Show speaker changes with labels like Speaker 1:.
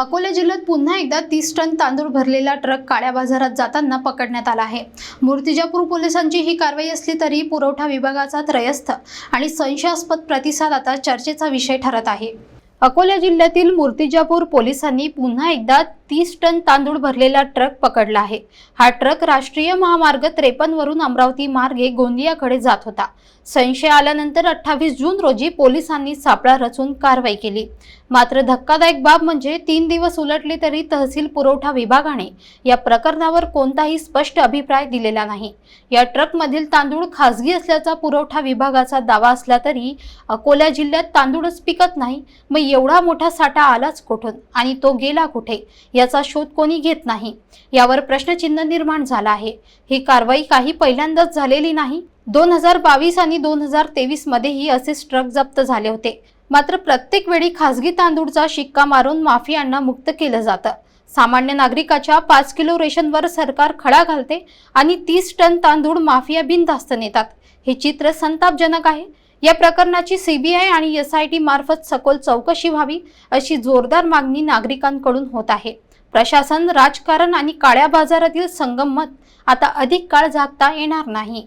Speaker 1: अकोला जिल्ह्यात पुन्हा एकदा तीस टन तांदूळ भरलेला ट्रक काळ्या बाजारात जाताना पकडण्यात आला आहे. मूर्तिजापूर पोलिसांची ही कारवाई असली तरी पुरवठा विभागाचा त्रयस्थ आणि संशयास्पद प्रतिसाद आता चर्चेचा विषय ठरत आहे. अकोला जिल्ह्यातील मूर्तिजापूर पोलिसांनी पुन्हा एकदा तीस टन तांदूळ भरलेला ट्रक पकडला आहे. हा ट्रक राष्ट्रीय महामार्ग त्रेपन्न वरून अमरावती मार्गे गोंदियाकडे जात होता. संशय आल्यानंतर अठ्ठावीस जून रोजी पोलिसांनी सापळा रचून कारवाई केली. मात्र धक्कादायक बाब म्हणजे तीन दिवस उलटले तरी तहसील पुरवठा विभागाने या प्रकरणावर कोणताही स्पष्ट अभिप्राय दिलेला नाही. या ट्रकमधील तांदूळ खासगी असल्याचा पुरवठा विभागाचा दावा असला तरी अकोला जिल्ह्यात तांदूळच पिकत नाही. मग एवढा मोठा साठा आलाच कुठून? आणि तो गेला कुठे? याचा शोध कोणी घेत नाही. यावर प्रश्नचिन्ह निर्माण झाला आहे. ही कारवाई काही पहिल्यांदाच झालेली नाही. दोन हजार बावीस आणि दोन हजार तेवीस मध्येही असेच ट्रक जप्त झाले होते. मात्र प्रत्येक वेळी खासगी तांदूळचा शिक्का मारून माफियांना मुक्त केलं जातं. सामान्य नागरिकाच्या पाच किलो रेशनवर सरकार खडा घालते आणि तीस टन तांदूळ माफिया बिनधास्त नेतात. हे चित्र संतापजनक आहे. या प्रकरणाची सीबीआय आणि एसआयटी आय मार्फत सखोल चौकशी व्हावी अशी जोरदार मागणी नागरिकांकडून होत आहे. प्रशासन राजकारण आणि काळ्या बाजारातील संगम मत आता अधिक काळ झाकता येणार नाही.